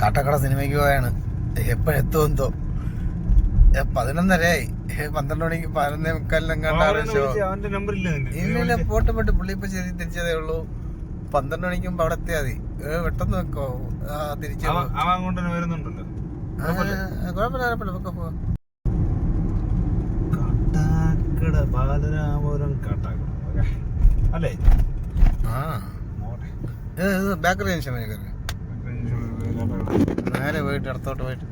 കാട്ടക്കട സിനിമയ്ക്ക് പോയാണ്. എപ്പോഴെത്തുമെന്തോ പതിനൊന്നരയായി. ആയി പന്ത്രണ്ട് മണിക്ക് പതിനൊന്നേ മുക്കാലിനെങ്ങാണ്ടാണ് ഷോ ഇല്ല പോട്ട് പോട്ട്. പുള്ളി ഇപ്പൊ ശരി തിരിച്ചതേ ഉള്ളൂ. പന്ത്രണ്ട് മണിക്ക് അവിടെ എത്തിയാ മതി. പെട്ടെന്ന് വെക്കോ. തിരിച്ചു കുഴപ്പമില്ല. കുഴപ്പമില്ല വെക്കോ. കാട്ടാക്കട ബാലരാമപുരം കാട്ടാക്കട. അല്ലേ? ആ. Bakery junction. നേരെ പോയിട്ട് ഇടത്തോട്ട് പോയിട്ട്.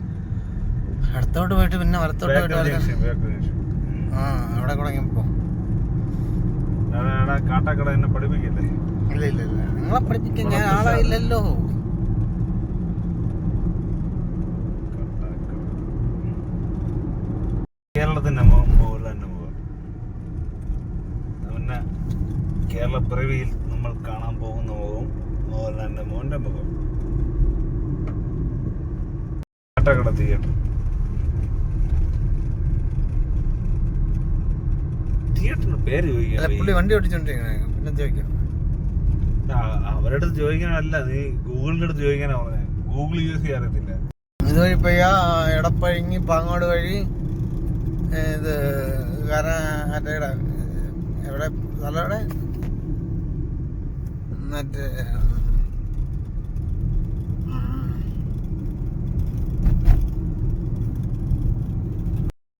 ഇടത്തോട്ട് പോയിട്ട് പിന്നെ വലത്തോട്ട് പോയിട്ട്. ആ അവിടെ കൂടെ പോ എടാ, എടാ, കാട്ടാക്കട എന്നെ പഠിപ്പിക്കല്ലേ? ഇല്ല ഇല്ല ഇല്ല. നിങ്ങളെ പഠിപ്പിക്കാൻ ഞാൻ ആളായില്ലല്ലോ. കേരളത്തിന്റെ മുഖം മോഹൻലാലിന്റെ മുഖം പിന്നെ കേരള പിറവിയിൽ നമ്മൾ കാണാൻ പോകുന്ന മുഖം മോഹൻലാലിന്റെ മോഹന്റെ മുഖം. കാട്ടാക്കട തിയേറ്റർ തിയേറ്ററിന് പേര് വണ്ടി ഓടിച്ചോണ്ടിരിക്കണേ പിന്നെ ചോദിക്കാം? അവരുടെ അടുത്ത് ചോദിക്കാനല്ല നീ ഗൂഗിളിന്റെ അടുത്ത് ചോദിക്കാനാ പറഞ്ഞത് ഗൂഗിൾ യൂസ് ചെയ്യാറില്ല ഇതുവഴി പോയാ എടപ്പഴിഞ്ഞ് പാങ്ങോട് വഴി ഇത് കാരണം എവിടെ സ്ഥലം എവിടെ മറ്റേ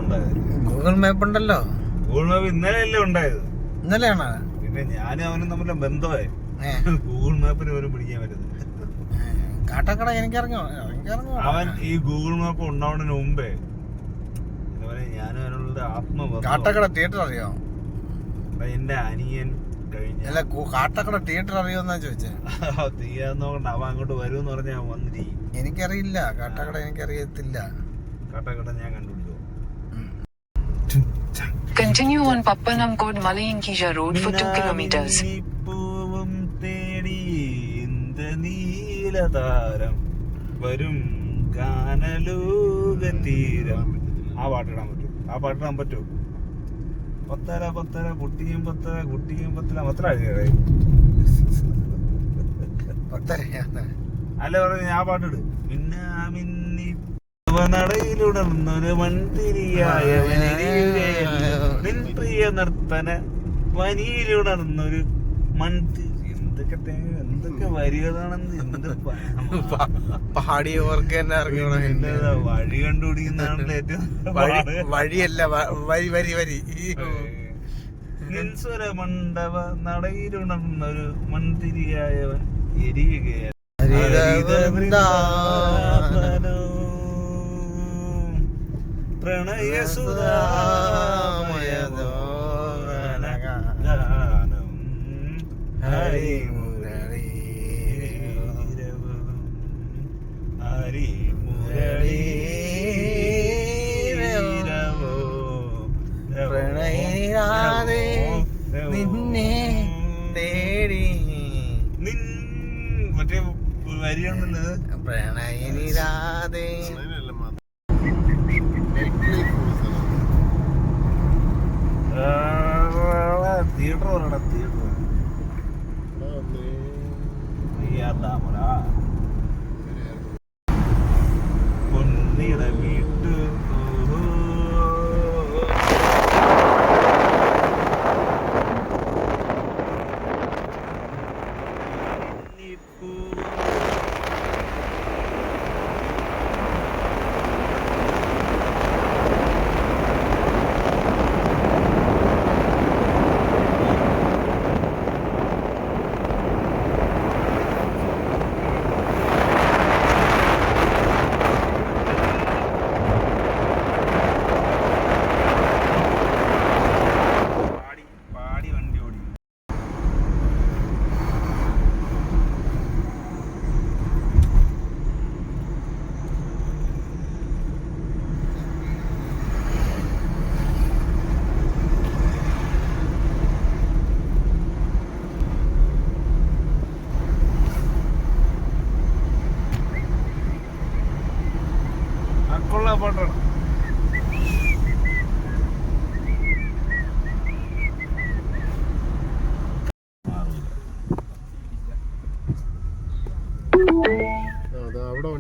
ഉണ്ടായത് ഗൂഗിൾ മാപ്പ് ഉണ്ടല്ലോ. ഗൂഗിൾ മാപ്പ് ഇന്നലെയല്ലേ ഉണ്ടായത്? ഇന്നലെയാണോ? പിന്നെ ഞാനും അവനും തമ്മിലെ ബന്ധമായി. ഗൂഗിൾ മാപ്പിന് ഒരു പിടിക്കാൻ പറ്റുന്നത് കാട്ടക്കട എനിക്കിറങ്ങോ എനിക്കിറങ്ങോ അവൻ ഈ ഗൂഗിൾ മാപ്പ് ഉണ്ടാവുന്നതിന് മുമ്പേ ഞാനും അവനുള്ള ആത്മബന്ധം. കാട്ടക്കട തിയേറ്റർ അറിയോ? എന്റെ അനിയൻ കഴിഞ്ഞ അല്ല കാട്ടക്കട തിയേറ്റർ അറിയോന്നാ ചോദിച്ചേ? നോക്കണ്ട അവൻ അങ്ങോട്ട് വരുമെന്ന് പറഞ്ഞാൽ അവൻ വന്നിരിക്കും. എനിക്കറിയില്ല കാട്ടക്കട എനിക്കറിയത്തില്ല. കാട്ടക്കട ഞാൻ കണ്ടുപിടിച്ചു Continue on Pappanamkod Malayinkija Road for 2 kilometers. നീലതാരം. വരും ഗാനലോക തീരം. ആ പാട്ടിടാൻ പറ്റും. ആ പാട്ടിടാൻ പറ്റും. പത്തര പത്തര കുട്ടിയും പത്തര കുട്ടിയും പത്തര. പത്തര എഴുതിയേ പത്തരയാണ്. അല്ല പറഞ്ഞു ഞാൻ പാട്ടിട് മിന്നാ മിന്നി നടയിലുണർന്നൊരു മൺതിരിയായ നിൻ പ്രിയ നർത്തന വനിയിലുണർന്നൊരു മൺതിരി. എന്തൊക്കെ എന്തൊക്കെ വരികളാണെന്ന് എന്ത് പാടിയവർക്ക് തന്നെ അറിയണം വഴി കണ്ടുപിടിക്കുന്നതാണ് ഏറ്റവും വഴി വഴിയല്ല വരി വരി. വരി നിൻസ്വര മണ്ഡപ നടയിലുണർന്നൊരു മൺതിരിയായവൻ എരിയുകയാണ്. ഹരിതവൃന്ദാവനോ പ്രണയസുധാമയതോ ഗാനം ഹരിമുരളി ഹരിമുരളി പ്രണയിരാതെ നിന്നെ തേടി നിൻ മറ്റേ വരിയുണ്ടല്ലോ പ്രണയിരാതെ തിയേറ്റർ പറയണ തിയേറ്റർ അറിയാതാമറ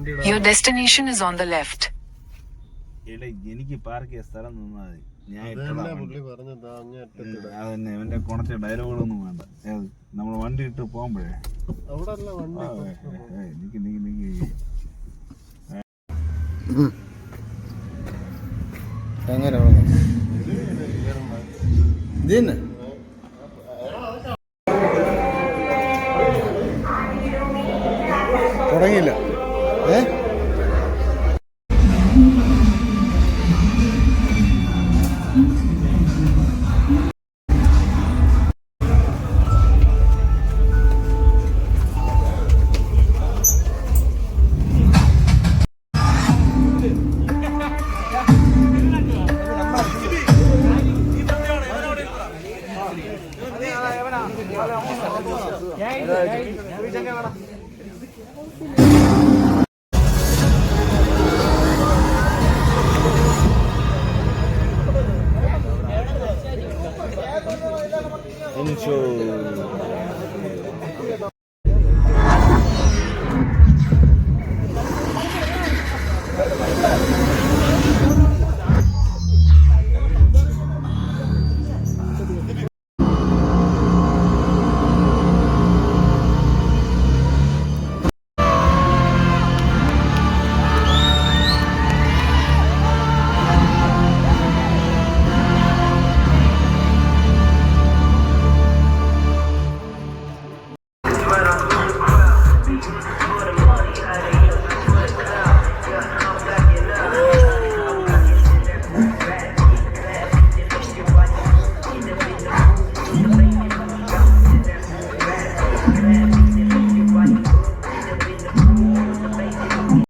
അവിടെ destination is on the destination is on the left. എടാ എനിക്ക് പാർക്ക് ചെയ്യാൻ സ്ഥലം നിന്നാ മതി. ഞാൻ അതന്നെ അവന്റെ കുറച്ച് ഡയലോഗുകളൊന്നും വേണ്ട. നമ്മൾ വണ്ടി ഇട്ട് പോകുമ്പോഴേ. അവിടെ അല്ല വണ്ടി. ആ, ഏ, ഏ, ഏ? ഞാൻ ഞാൻ വീട്ടിലേക്ക് വേണം ইনশো